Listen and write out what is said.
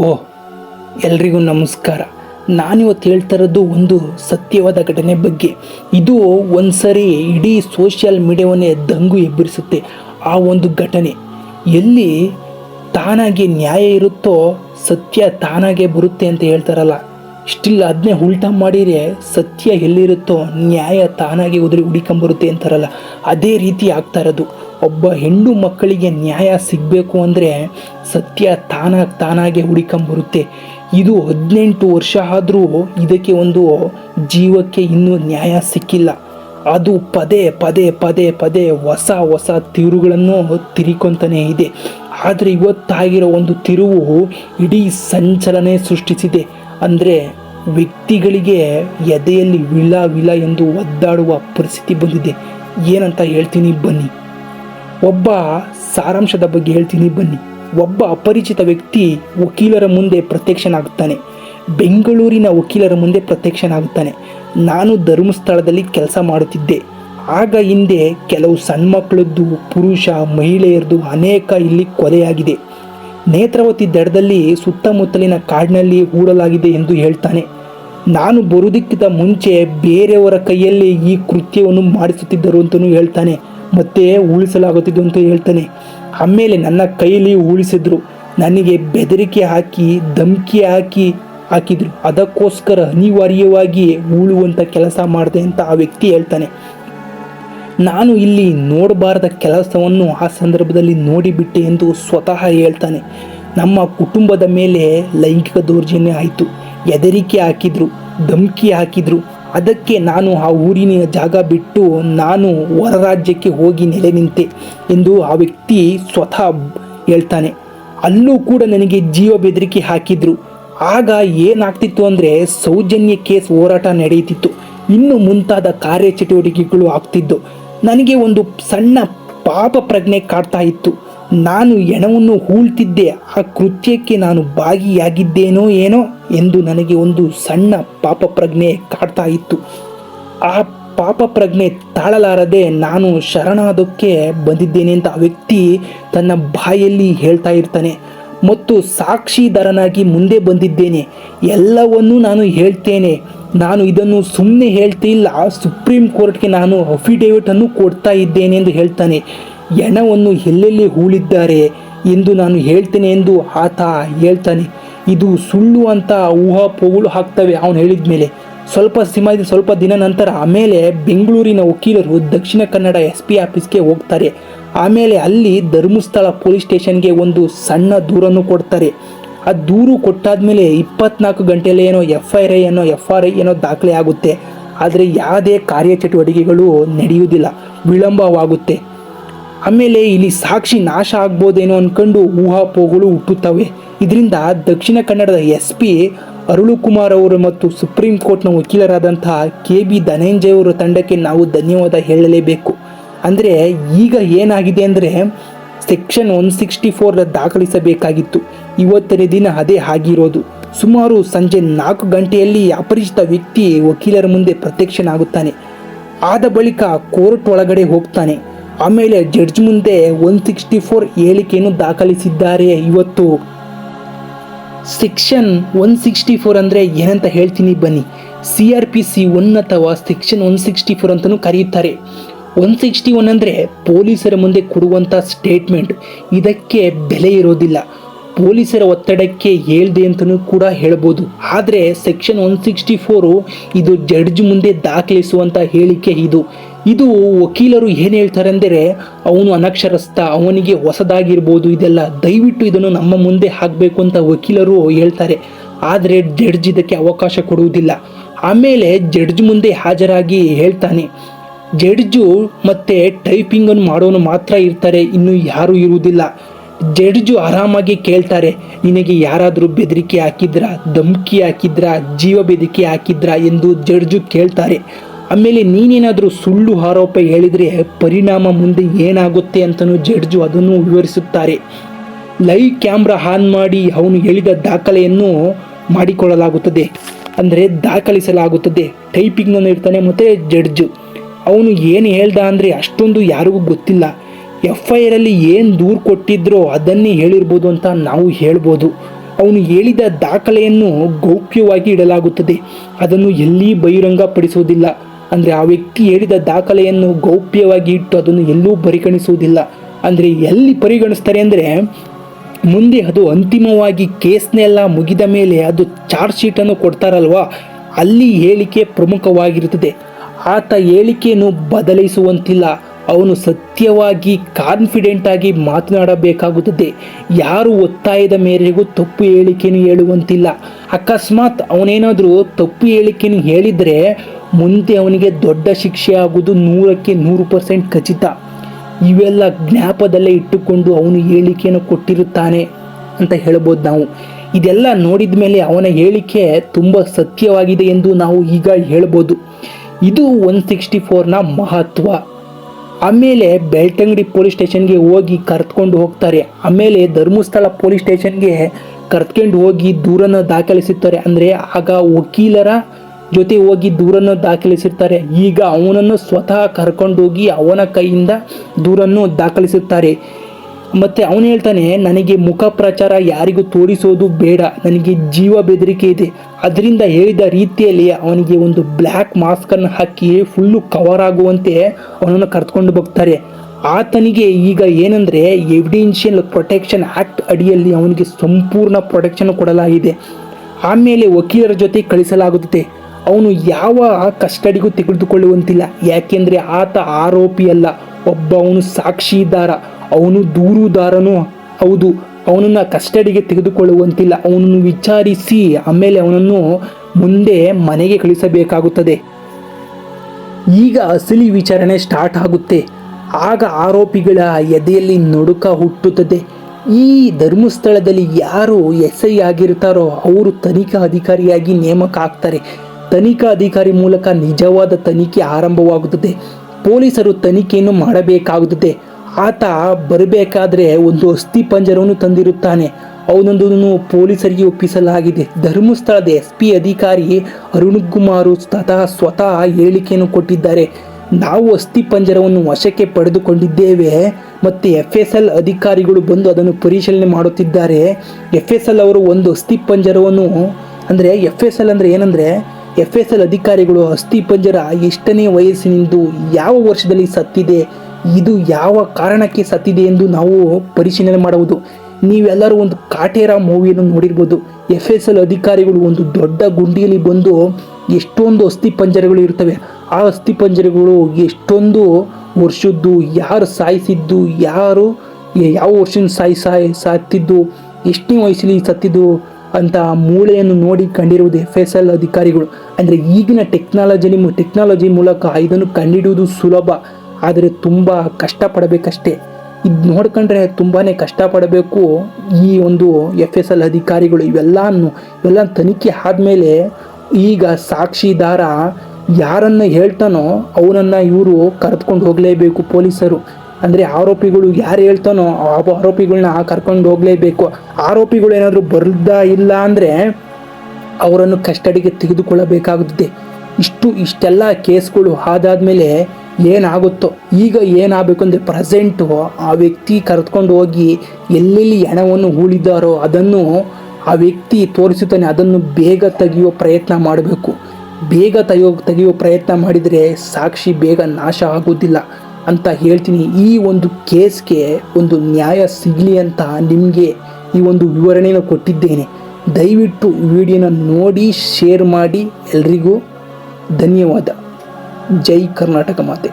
ಓ, ಎಲ್ರಿಗೂ ನಮಸ್ಕಾರ. ನಾನಿವತ್ತು ಹೇಳ್ತಾ ಇರೋದು ಒಂದು ಸತ್ಯವಾದ ಘಟನೆ ಬಗ್ಗೆ. ಇದು ಒಂದ್ಸರಿ ಇಡೀ ಸೋಷಿಯಲ್ ಮೀಡಿಯಾವನ್ನೇ ದಂಗು ಎಬ್ಬರಿಸುತ್ತೆ ಆ ಒಂದು ಘಟನೆ. ಎಲ್ಲಿ ತಾನಾಗೆ ನ್ಯಾಯ ಇರುತ್ತೋ ಸತ್ಯ ತಾನಾಗೆ ಬರುತ್ತೆ ಅಂತ ಹೇಳ್ತಾರಲ್ಲ. ಸ್ಟಿಲ್ ಅದನ್ನೇ ಉಲ್ಟಾ ಮಾಡಿದರೆ ಸತ್ಯ ಎಲ್ಲಿರುತ್ತೋ ನ್ಯಾಯ ತಾನಾಗೆ ಉದುರಿ ಹುಡಿಕೊಂಬರುತ್ತೆ ಅಂತಾರಲ್ಲ. ಅದೇ ರೀತಿ ಆಗ್ತಾ ಇರೋದು ಒಬ್ಬ ಹೆಣ್ಣು ಮಕ್ಕಳಿಗೆ ನ್ಯಾಯ ಸಿಗಬೇಕು ಅಂದರೆ ಸತ್ಯ ತಾನಾಗಿ ತಾನಾಗೆ ಹುಡಿಕೊಂಬರುತ್ತೆ. ಇದು ಹದಿನೆಂಟು ವರ್ಷ ಆದರೂ ಇದಕ್ಕೆ ಒಂದು ಜೀವಕ್ಕೆ ಇನ್ನೂ ನ್ಯಾಯ ಸಿಕ್ಕಿಲ್ಲ. ಅದು ಪದೇ ಪದೇ ಪದೇ ಪದೇ ಹೊಸ ಹೊಸ ತಿರುಗಳನ್ನು ತಿರಿಕೊಂತಾನೆ ಇದೆ. ಆದರೆ ಇವತ್ತಾಗಿರೋ ಒಂದು ತಿರುವು ಇಡೀ ಸಂಚಲನೆ ಸೃಷ್ಟಿಸಿದೆ. ಅಂದರೆ ವ್ಯಕ್ತಿಗಳಿಗೆ ಎದೆಯಲ್ಲಿ ವಿಲ ವಿಲ ಎಂದು ಒದ್ದಾಡುವ ಪರಿಸ್ಥಿತಿ ಬಂದಿದೆ. ಏನಂತ ಹೇಳ್ತೀನಿ ಬನ್ನಿ. ಒಬ್ಬ ಸಾರಾಂಶದ ಬಗ್ಗೆ ಹೇಳ್ತೀನಿ, ಬನ್ನಿ. ಒಬ್ಬ ಅಪರಿಚಿತ ವ್ಯಕ್ತಿ ವಕೀಲರ ಮುಂದೆ ಪ್ರತ್ಯಕ್ಷನಾಗುತ್ತಾನೆ. ಬೆಂಗಳೂರಿನ ವಕೀಲರ ಮುಂದೆ ಪ್ರತ್ಯಕ್ಷನಾಗುತ್ತಾನೆ. ನಾನು ಧರ್ಮಸ್ಥಳದಲ್ಲಿ ಕೆಲಸ ಮಾಡುತ್ತಿದ್ದೆ. ಆಗ ಹಿಂದೆ ಕೆಲವು ಸಣ್ಣ ಮಕ್ಕಳದ್ದು, ಪುರುಷ ಮಹಿಳೆಯರದು ಅನೇಕ ಇಲ್ಲಿ ಕೊಲೆಯಾಗಿದೆ. ನೇತ್ರಾವತಿ ದಡದಲ್ಲಿ ಸುತ್ತಮುತ್ತಲಿನ ಕಾಡಿನಲ್ಲಿ ಹೂಡಲಾಗಿದೆ ಎಂದು ಹೇಳ್ತಾನೆ. ನಾನು ಬರುವುದಕ್ಕಿಂತ ಮುಂಚೆ ಬೇರೆಯವರ ಕೈಯಲ್ಲಿ ಈ ಕೃತ್ಯವನ್ನು ಮಾಡಿಸುತ್ತಿದ್ದರು ಅಂತಲೂ ಹೇಳ್ತಾನೆ. ಮತ್ತೆ ಉಳಿಸಲಾಗುತ್ತಿದ್ದು ಅಂತ ಹೇಳ್ತಾನೆ. ಆಮೇಲೆ ನನ್ನ ಕೈಯಲ್ಲಿ ಉಳಿಸಿದ್ರು. ನನಗೆ ಬೆದರಿಕೆ ಹಾಕಿ, ಧಮಕಿ ಹಾಕಿ ಹಾಕಿದ್ರು. ಅದಕ್ಕೋಸ್ಕರ ಅನಿವಾರ್ಯವಾಗಿ ಉಳುವಂಥ ಕೆಲಸ ಮಾಡಿದೆ ಅಂತ ಆ ವ್ಯಕ್ತಿ ಹೇಳ್ತಾನೆ. ನಾನು ಇಲ್ಲಿ ನೋಡಬಾರದ ಕೆಲಸವನ್ನು ಆ ಸಂದರ್ಭದಲ್ಲಿ ನೋಡಿಬಿಟ್ಟೆ ಎಂದು ಸ್ವತಃ ಹೇಳ್ತಾನೆ. ನಮ್ಮ ಕುಟುಂಬದ ಮೇಲೆ ಲೈಂಗಿಕ ದೌರ್ಜನ್ಯ ಆಯಿತು. ಎದರಿಕೆ ಹಾಕಿದ್ರು, ಧಮಕಿ ಹಾಕಿದ್ರು. ಅದಕ್ಕೆ ನಾನು ಆ ಊರಿನ ಜಾಗ ಬಿಟ್ಟು ನಾನು ಹೊರ ರಾಜ್ಯಕ್ಕೆ ಹೋಗಿ ನೆಲೆ ನಿಂತೆ ಎಂದು ಆ ವ್ಯಕ್ತಿ ಸ್ವತಃ ಹೇಳ್ತಾನೆ. ಅಲ್ಲೂ ಕೂಡ ನನಗೆ ಜೀವ ಬೆದರಿಕೆ ಹಾಕಿದ್ರು. ಆಗ ಏನಾಗ್ತಿತ್ತು ಅಂದರೆ ಸೌಜನ್ಯ ಕೇಸ್ ಹೋರಾಟ ನಡೆಯುತ್ತಿತ್ತು. ಇನ್ನು ಮುಂತಾದ ಕಾರ್ಯಚಟುವಟಿಕೆಗಳು ಆಗ್ತಿದ್ದು. ನನಗೆ ಒಂದು ಸಣ್ಣ ಪಾಪ ಪ್ರಜ್ಞೆ ಕಾಡ್ತಾ ಇತ್ತು. ನಾನು ಹೆಣವನ್ನು ಹೂಳ್ತಿದ್ದೆ, ಆ ಕೃತ್ಯಕ್ಕೆ ನಾನು ಭಾಗಿಯಾಗಿದ್ದೇನೋ ಏನೋ ಎಂದು ನನಗೆ ಒಂದು ಸಣ್ಣ ಪಾಪ ಪ್ರಜ್ಞೆ ಕಾಡ್ತಾ ಇತ್ತು. ಆ ಪಾಪ ಪ್ರಜ್ಞೆ ತಾಳಲಾರದೆ ನಾನು ಶರಣಾದಕ್ಕೆ ಬಂದಿದ್ದೇನೆ ಅಂತ ವ್ಯಕ್ತಿ ತನ್ನ ಬಾಯಲ್ಲಿ ಹೇಳ್ತಾ ಇರ್ತಾನೆ. ಮತ್ತು ಸಾಕ್ಷಿದಾರನಾಗಿ ಮುಂದೆ ಬಂದಿದ್ದೇನೆ. ಎಲ್ಲವನ್ನೂ ನಾನು ಹೇಳ್ತೇನೆ. ನಾನು ಇದನ್ನು ಸುಮ್ಮನೆ ಹೇಳ್ತಿಲ್ಲ. ಸುಪ್ರೀಂ ಕೋರ್ಟ್ಗೆ ನಾನು ಅಫಿಡೇವಿಟನ್ನು ಕೊಡ್ತಾ ಇದ್ದೇನೆ ಎಂದು ಹೇಳ್ತಾನೆ. ಹೆಣವನ್ನು ಎಲ್ಲೆಲ್ಲಿ ಹೂಳಿದ್ದಾರೆ ಎಂದು ನಾನು ಹೇಳ್ತೇನೆ ಎಂದು ಆತ ಹೇಳ್ತಾನೆ. ಇದು ಸುಳ್ಳು ಅಂತ ಊಹಾಪೋಗಳು ಹಾಕ್ತವೆ ಅವನು ಹೇಳಿದ ಮೇಲೆ. ಸ್ವಲ್ಪ ಸಿಮ ಸ್ವಲ್ಪ ದಿನ ನಂತರ ಆಮೇಲೆ ಬೆಂಗಳೂರಿನ ವಕೀಲರು ದಕ್ಷಿಣ ಕನ್ನಡ ಎಸ್ ಪಿ ಆಫೀಸ್ಗೆ ಹೋಗ್ತಾರೆ. ಆಮೇಲೆ ಅಲ್ಲಿ ಧರ್ಮಸ್ಥಳ ಪೊಲೀಸ್ ಸ್ಟೇಷನ್ಗೆ ಒಂದು ಸಣ್ಣ ದೂರನ್ನು ಕೊಡ್ತಾರೆ. ಆ ದೂರು ಕೊಟ್ಟಾದ್ಮೇಲೆ ಇಪ್ಪತ್ನಾಲ್ಕು ಗಂಟೆಯಲ್ಲಿ ಏನೋ ಎಫ್ ಐ ಆರ್ ಐ ಏನೋ ಎಫ್ ಆರ್ ಐ ಏನೋ ದಾಖಲೆ ಆಗುತ್ತೆ. ಆದರೆ ಯಾವುದೇ ಕಾರ್ಯಚಟುವಟಿಕೆಗಳು ನಡೆಯುವುದಿಲ್ಲ, ವಿಳಂಬವಾಗುತ್ತೆ. ಆಮೇಲೆ ಇಲ್ಲಿ ಸಾಕ್ಷಿ ನಾಶ ಆಗ್ಬೋದೇನೋ ಅನ್ಕೊಂಡು ಊಹಾಪೋಗಳು ಹುಟ್ಟುತ್ತವೆ. ಇದರಿಂದ ದಕ್ಷಿಣ ಕನ್ನಡದ ಎಸ್ ಪಿ ಅರುಳು ಕುಮಾರ್ ಅವರು ಮತ್ತು ಸುಪ್ರೀಂ ಕೋರ್ಟ್ನ ವಕೀಲರಾದಂತಹ ಕೆ ಬಿ ಧನಂಜಯ ಅವರ ತಂಡಕ್ಕೆ ನಾವು ಧನ್ಯವಾದ ಹೇಳಲೇಬೇಕು. ಅಂದರೆ ಈಗ ಏನಾಗಿದೆ ಅಂದರೆ ಸೆಕ್ಷನ್ ಒನ್ ಸಿಕ್ಸ್ಟಿ ಫೋರ್ ದಾಖಲಿಸಬೇಕಾಗಿತ್ತು. ಇವತ್ತನೇ ದಿನ ಅದೇ ಆಗಿರೋದು. ಸುಮಾರು ಸಂಜೆ ನಾಲ್ಕು ಗಂಟೆಯಲ್ಲಿ ಅಪರಿಚಿತ ವ್ಯಕ್ತಿ ವಕೀಲರ ಮುಂದೆ ಪ್ರತ್ಯಕ್ಷನಾಗುತ್ತಾನೆ. ಆದ ಬಳಿಕ ಕೋರ್ಟ್ ಒಳಗಡೆ ಹೋಗ್ತಾನೆ. ಆಮೇಲೆ ಜಡ್ಜ್ ಮುಂದೆ ಒನ್ ಸಿಕ್ಸ್ಟಿ ಫೋರ್ ಹೇಳಿಕೆಯನ್ನು ದಾಖಲಿಸಿದ್ದಾರೆ ಇವತ್ತು. ಸೆಕ್ಷನ್ ಒನ್ ಸಿಕ್ಸ್ಟಿ ಫೋರ್ ಅಂದರೆ ಏನಂತ ಹೇಳ್ತೀನಿ ಬನ್ನಿ. C R P C one ಅಥವಾ ಸೆಕ್ಷನ್ ಒನ್ ಸಿಕ್ಸ್ಟಿ ಫೋರ್ ಅಂತಲೂ ಕರೆಯುತ್ತಾರೆ. ಒನ್ ಸಿಕ್ಸ್ಟಿ ಒನ್ ಅಂದರೆ ಪೊಲೀಸರ ಮುಂದೆ ಕೊಡುವಂಥ ಸ್ಟೇಟ್ಮೆಂಟ್ ಇದಕ್ಕೆ ಬೆಲೆ ಇರೋದಿಲ್ಲ. ಪೊಲೀಸರ ಒತ್ತಡಕ್ಕೆ ಹೇಳ್ದೆ ಅಂತಲೂ ಕೂಡ ಹೇಳ್ಬೋದು. ಆದರೆ ಸೆಕ್ಷನ್ ಒನ್ ಸಿಕ್ಸ್ಟಿ ಫೋರು ಇದು ಜಡ್ಜ್ ಮುಂದೆ ದಾಖಲಿಸುವಂಥ ಹೇಳಿಕೆ ಇದು. ಇದು ವಕೀಲರು ಏನು ಹೇಳ್ತಾರೆ ಅಂದರೆ ಅವನು ಅನಕ್ಷರಸ್ಥ, ಅವನಿಗೆ ಹೊಸದಾಗಿರ್ಬೋದು, ಇದೆಲ್ಲ ದಯವಿಟ್ಟು ಇದನ್ನು ನಮ್ಮ ಮುಂದೆ ಹಾಕಬೇಕು ಅಂತ ವಕೀಲರು ಹೇಳ್ತಾರೆ. ಆದರೆ ಜಡ್ಜ್ ಇದಕ್ಕೆ ಅವಕಾಶ ಕೊಡುವುದಿಲ್ಲ. ಆಮೇಲೆ ಜಡ್ಜ್ ಮುಂದೆ ಹಾಜರಾಗಿ ಹೇಳ್ತಾನೆ, ಜಡ್ಜು ಮತ್ತು ಟೈಪಿಂಗನ್ನು ಮಾಡೋನು ಮಾತ್ರ ಇರ್ತಾರೆ, ಇನ್ನು ಯಾರೂ ಇರುವುದಿಲ್ಲ. ಜಡ್ಜು ಆರಾಮಾಗಿ ಕೇಳ್ತಾರೆ, ನಿನಗೆ ಯಾರಾದರೂ ಬೆದರಿಕೆ ಹಾಕಿದ್ರಾ, ಧಮಕಿ ಹಾಕಿದ್ರಾ, ಜೀವ ಬೆದರಿಕೆ ಹಾಕಿದ್ರಾ? ಎಂದು ಜಡ್ಜು ಕೇಳ್ತಾರೆ. ಆಮೇಲೆ ನೀನೇನಾದರೂ ಸುಳ್ಳು ಆರೋಪ ಹೇಳಿದರೆ ಪರಿಣಾಮ ಮುಂದೆ ಏನಾಗುತ್ತೆ ಅಂತಲೂ ಜಡ್ಜು ಅದನ್ನು ವಿವರಿಸುತ್ತಾರೆ. ಲೈವ್ ಕ್ಯಾಮ್ರಾ ಆನ್ ಮಾಡಿ ಅವನು ಹೇಳಿದ ದಾಖಲೆಯನ್ನು ಮಾಡಿಕೊಳ್ಳಲಾಗುತ್ತದೆ. ಅಂದರೆ ದಾಖಲಿಸಲಾಗುತ್ತದೆ. ಟೈಪಿಂಗ್ನೂ ಇರ್ತಾನೆ ಮತ್ತು ಜಡ್ಜು. ಅವನು ಏನು ಹೇಳ್ದ ಅಂದರೆ ಅಷ್ಟೊಂದು ಯಾರಿಗೂ ಗೊತ್ತಿಲ್ಲ. ಎಫ್ ಐ ಆರಲ್ಲಿ ಏನು ದೂರು ಕೊಟ್ಟಿದ್ರೋ ಅದನ್ನೇ ಹೇಳಿರ್ಬೋದು ಅಂತ ನಾವು ಹೇಳ್ಬೋದು. ಅವನು ಹೇಳಿದ ದಾಖಲೆಯನ್ನು ಗೌಪ್ಯವಾಗಿ ಇಡಲಾಗುತ್ತದೆ. ಅದನ್ನು ಎಲ್ಲಿ ಬಹಿರಂಗಪಡಿಸುವುದಿಲ್ಲ. ಅಂದರೆ ಆ ವ್ಯಕ್ತಿ ಹೇಳಿದ ದಾಖಲೆಯನ್ನು ಗೌಪ್ಯವಾಗಿ ಇಟ್ಟು ಅದನ್ನು ಎಲ್ಲೂ ಪರಿಗಣಿಸುವುದಿಲ್ಲ. ಅಂದರೆ ಎಲ್ಲಿ ಪರಿಗಣಿಸ್ತಾರೆ ಅಂದರೆ ಮುಂದೆ ಅದು ಅಂತಿಮವಾಗಿ ಕೇಸ್ನೆಲ್ಲ ಮುಗಿದ ಮೇಲೆ ಅದು ಚಾರ್ಜ್ ಶೀಟನ್ನು ಕೊಡ್ತಾರಲ್ವಾ? ಅಲ್ಲಿ ಹೇಳಿಕೆ ಪ್ರಮುಖವಾಗಿರುತ್ತದೆ. ಆತ ಹೇಳಿಕೆಯನ್ನು ಬದಲಿಸುವಂತಿಲ್ಲ. ಅವನು ಸತ್ಯವಾಗಿ ಕಾನ್ಫಿಡೆಂಟ್ ಆಗಿ ಮಾತನಾಡಬೇಕಾಗುತ್ತದೆ. ಯಾರು ಒತ್ತಾಯದ ಮೇರೆಗೂ ತಪ್ಪು ಹೇಳಿಕೆಯನ್ನು ಹೇಳುವಂತಿಲ್ಲ. ಅಕಸ್ಮಾತ್ ಅವನೇನಾದರೂ ತಪ್ಪು ಹೇಳಿಕೆಯನ್ನು ಹೇಳಿದರೆ ಮುಂದೆ ಅವನಿಗೆ ದೊಡ್ಡ ಶಿಕ್ಷೆ ಆಗುವುದು ನೂರಕ್ಕೆ ನೂರು ಪರ್ಸೆಂಟ್ ಖಚಿತ. ಇವೆಲ್ಲ ಜ್ಞಾಪದಲ್ಲೇ ಇಟ್ಟುಕೊಂಡು ಅವನು ಹೇಳಿಕೆಯನ್ನು ಕೊಟ್ಟಿರುತ್ತಾನೆ ಅಂತ ಹೇಳ್ಬೋದು ನಾವು. ಇದೆಲ್ಲ ನೋಡಿದ ಮೇಲೆ ಅವನ ಹೇಳಿಕೆ ತುಂಬ ಸತ್ಯವಾಗಿದೆ ಎಂದು ನಾವು ಈಗ ಹೇಳ್ಬೋದು. ಇದು ಒನ್ ಸಿಕ್ಸ್ಟಿ ಫೋರ್ನ ಮಹತ್ವ. ಆಮೇಲೆ ಬೆಳ್ತಂಗಡಿ ಪೊಲೀಸ್ ಸ್ಟೇಷನ್ಗೆ ಹೋಗಿ ಕರೆದುಕೊಂಡು ಹೋಗ್ತಾರೆ. ಆಮೇಲೆ ಧರ್ಮಸ್ಥಳ ಪೊಲೀಸ್ ಸ್ಟೇಷನ್ಗೆ ಕರೆದುಕೊಂಡು ಹೋಗಿ ದೂರನ್ನು ದಾಖಲಿಸುತ್ತಾರೆ. ಅಂದರೆ ಆಗ ವಕೀಲರ ಜೊತೆ ಹೋಗಿ ದೂರನ್ನು ದಾಖಲಿಸುತ್ತಾರೆ. ಈಗ ಅವನನ್ನು ಸ್ವತಃ ಕರ್ಕೊಂಡೋಗಿ ಅವನ ಕೈಯಿಂದ ದೂರನ್ನು ದಾಖಲಿಸುತ್ತಾರೆ. ಮತ್ತು ಅವನು ಹೇಳ್ತಾನೆ, ನನಗೆ ಮುಖ ಪ್ರಚಾರ ಯಾರಿಗೂ ತೋರಿಸೋದು ಬೇಡ. ನನಗೆ ಜೀವ ಬೆದರಿಕೆ ಇದೆ. ಅದರಿಂದ ಹೇಳಿದ ರೀತಿಯಲ್ಲಿ ಅವನಿಗೆ ಒಂದು ಬ್ಲ್ಯಾಕ್ ಮಾಸ್ಕನ್ನು ಹಾಕಿ ಫುಲ್ಲು ಕವರ್ ಆಗುವಂತೆ ಅವನನ್ನು ಕರೆದುಕೊಂಡು ಹೋಗ್ತಾರೆ. ಆತನಿಗೆ ಈಗ ಏನಂದರೆ ಎವಿಡೆನ್ಷಿಯಲ್ ಪ್ರೊಟೆಕ್ಷನ್ ಆ್ಯಕ್ಟ್ ಅಡಿಯಲ್ಲಿ ಅವನಿಗೆ ಸಂಪೂರ್ಣ ಪ್ರೊಟೆಕ್ಷನ್ ಕೊಡಲಾಗಿದೆ. ಆಮೇಲೆ ವಕೀಲರ ಜೊತೆ ಕಳಿಸಲಾಗುತ್ತದೆ. ಅವನು ಯಾವ ಕಸ್ಟಡಿಗೂ ತೆಗೆದುಕೊಳ್ಳುವಂತಿಲ್ಲ. ಯಾಕೆಂದರೆ ಆತ ಆರೋಪಿ ಅಲ್ಲ ಒಬ್ಬ ಅವನು ಸಾಕ್ಷಿದಾರ. ಅವನು ದೂರುದಾರನೂ ಹೌದು. ಅವನನ್ನು ಕಸ್ಟಡಿಗೆ ತೆಗೆದುಕೊಳ್ಳುವಂತಿಲ್ಲ. ಅವನನ್ನು ವಿಚಾರಿಸಿ, ಆಮೇಲೆ ಅವನನ್ನು ಮುಂದೆ ಮನೆಗೆ ಕಳಿಸಬೇಕಾಗುತ್ತದೆ. ಈಗ ಅಸಲಿ ವಿಚಾರಣೆ ಸ್ಟಾರ್ಟ್ ಆಗುತ್ತೆ. ಆಗ ಆರೋಪಿಗಳ ಎದೆಯಲ್ಲಿ ನಡುಕ ಹುಟ್ಟುತ್ತದೆ. ಈ ಧರ್ಮಸ್ಥಳದಲ್ಲಿ ಯಾರು ಎಸ್ ಐ ಆಗಿರ್ತಾರೋ ಅವರು ತನಿಖಾ ಅಧಿಕಾರಿಯಾಗಿ ನೇಮಕ ಆಗ್ತಾರೆ ತನಿಖಾ ಅಧಿಕಾರಿ ಮೂಲಕ ನಿಜವಾದ ತನಿಖೆ ಆರಂಭವಾಗುತ್ತದೆ. ಪೊಲೀಸರು ತನಿಖೆಯನ್ನು ಮಾಡಬೇಕಾಗುತ್ತದೆ. ಆತ ಬರಬೇಕಾದ್ರೆ ಒಂದು ಅಸ್ಥಿ ಪಂಜರವನ್ನು ತಂದಿರುತ್ತಾನೆ. ಅವನೊಂದನ್ನು ಪೊಲೀಸರಿಗೆ ಒಪ್ಪಿಸಲಾಗಿದೆ. ಧರ್ಮಸ್ಥಳದ ಎಸ್ ಪಿ ಅಧಿಕಾರಿ ಅರುಣ್ ಕುಮಾರ್ ಸ್ವತಃ ಸ್ವತಃ ಹೇಳಿಕೆಯನ್ನು ಕೊಟ್ಟಿದ್ದಾರೆ. ನಾವು ಅಸ್ಥಿ ಪಂಜರವನ್ನು ವಶಕ್ಕೆ ಪಡೆದುಕೊಂಡಿದ್ದೇವೆ ಮತ್ತು ಎಫ್ ಎಸ್ ಎಲ್ ಅಧಿಕಾರಿಗಳು ಬಂದು ಅದನ್ನು ಪರಿಶೀಲನೆ ಮಾಡುತ್ತಿದ್ದಾರೆ. ಎಫ್ ಎಸ್ ಎಲ್ ಅವರು ಒಂದು ಅಸ್ಥಿ ಪಂಜರವನ್ನು ಅಂದರೆ ಎಫ್ ಎಸ್ ಎಲ್ ಅಂದರೆ ಏನಂದರೆ ಎಫ್ ಎಸ್ ಎಲ್ ಅಧಿಕಾರಿಗಳು ಅಸ್ಥಿ ಪಂಜರ ಎಷ್ಟನೇ ವಯಸ್ಸಿನಿಂದ ಯಾವ ವರ್ಷದಲ್ಲಿ ಸತ್ತಿದೆ ಇದು ಯಾವ ಕಾರಣಕ್ಕೆ ಸತ್ತಿದೆ ಎಂದು ನಾವು ಪರಿಶೀಲನೆ ಮಾಡುವುದು. ನೀವೆಲ್ಲರೂ ಒಂದು ಕಾಟೇರ ಮೂವಿಯನ್ನು ನೋಡಿರ್ಬೋದು. ಎಫ್ ಎಸ್ ಎಲ್ ಅಧಿಕಾರಿಗಳು ಒಂದು ದೊಡ್ಡ ಗುಂಡಿಯಲ್ಲಿ ಬಂದು ಎಷ್ಟೊಂದು ಅಸ್ಥಿ ಪಂಜರಗಳು ಇರ್ತವೆ. ಆ ಅಸ್ಥಿ ಪಂಜರಗಳು ಎಷ್ಟೊಂದು ವರ್ಷದ್ದು, ಯಾರು ಸಾಯಿಸಿದ್ದು, ಯಾರು ಯಾವ ವರ್ಷನ ಸಾಯಿ ಸಾಯಿ ಸತ್ತಿದ್ದು ಎಷ್ಟನೇ ವಯಸ್ಸಲ್ಲಿ ಸತ್ತಿದ್ದು ಅಂತ ಮೂಳೆಯನ್ನು ನೋಡಿ ಕಂಡಿರುವುದು ಎಫ್ ಎಸ್ ಎಲ್ ಅಧಿಕಾರಿಗಳು. ಅಂದರೆ ಈಗಿನ ಟೆಕ್ನಾಲಜಿ ಟೆಕ್ನಾಲಜಿ ಮೂಲಕ ಇದನ್ನು ಕಂಡುಹಿಡಿಯುವುದು ಸುಲಭ. ಆದರೆ ತುಂಬ ಕಷ್ಟಪಡಬೇಕಷ್ಟೇ. ಇದು ನೋಡ್ಕೊಂಡ್ರೆ ತುಂಬಾ ಕಷ್ಟಪಡಬೇಕು. ಈ ಒಂದು ಎಫ್ ಎಸ್ ಎಲ್ ಅಧಿಕಾರಿಗಳು ಇವೆಲ್ಲನೂ, ಇವೆಲ್ಲ ತನಿಖೆ ಆದಮೇಲೆ ಈಗ ಸಾಕ್ಷಿದಾರ ಯಾರನ್ನು ಹೇಳ್ತಾನೋ ಅವನನ್ನು ಇವರು ಕರೆದುಕೊಂಡು ಹೋಗಲೇಬೇಕು ಪೊಲೀಸರು. ಅಂದರೆ ಆರೋಪಿಗಳು ಯಾರು ಹೇಳ್ತಾನೋ ಆ ಆರೋಪಿಗಳನ್ನ ಕರ್ಕೊಂಡು ಹೋಗಲೇಬೇಕು. ಆರೋಪಿಗಳು ಏನಾದರೂ ಬರ್ದ ಇಲ್ಲ ಅಂದರೆ ಅವರನ್ನು ಕಸ್ಟಡಿಗೆ ತೆಗೆದುಕೊಳ್ಳಬೇಕಾಗುತ್ತದೆ ಇಷ್ಟು, ಇಷ್ಟೆಲ್ಲ ಕೇಸ್ಗಳು ಆದಾದ್ಮೇಲೆ ಏನಾಗುತ್ತೋ, ಈಗ ಏನಾಗಬೇಕು ಅಂದರೆ ಪ್ರೆಸೆಂಟು ಆ ವ್ಯಕ್ತಿ ಕರೆದುಕೊಂಡು ಹೋಗಿ ಎಲ್ಲೆಲ್ಲಿ ಹೆಣವನ್ನು ಹೂಳಿದ್ದಾರೋ ಅದನ್ನು ಆ ವ್ಯಕ್ತಿ ತೋರಿಸುತ್ತಾನೆ, ಅದನ್ನು ಬೇಗ ತೆಗೆಯುವ ಪ್ರಯತ್ನ ಮಾಡಬೇಕು. ಬೇಗ ತೆಗೆಯೋ ತೆಗೆಯುವ ಪ್ರಯತ್ನ ಮಾಡಿದರೆ ಸಾಕ್ಷಿ ಬೇಗ ನಾಶ ಆಗೋದಿಲ್ಲ ಅಂತ ಹೇಳ್ತೀನಿ. ಈ ಒಂದು ಕೇಸ್ಗೆ ಒಂದು ನ್ಯಾಯ ಸಿಗಲಿ ಅಂತ ನಿಮಗೆ ಈ ಒಂದು ವಿವರಣೆಯನ್ನು ಕೊಟ್ಟಿದ್ದೇನೆ. ದಯವಿಟ್ಟು ವಿಡಿಯೋನ ನೋಡಿ ಶೇರ್ ಮಾಡಿ ಎಲ್ರಿಗೂ ಧನ್ಯವಾದ. ಜೈ ಕರ್ನಾಟಕ ಮಾತೆ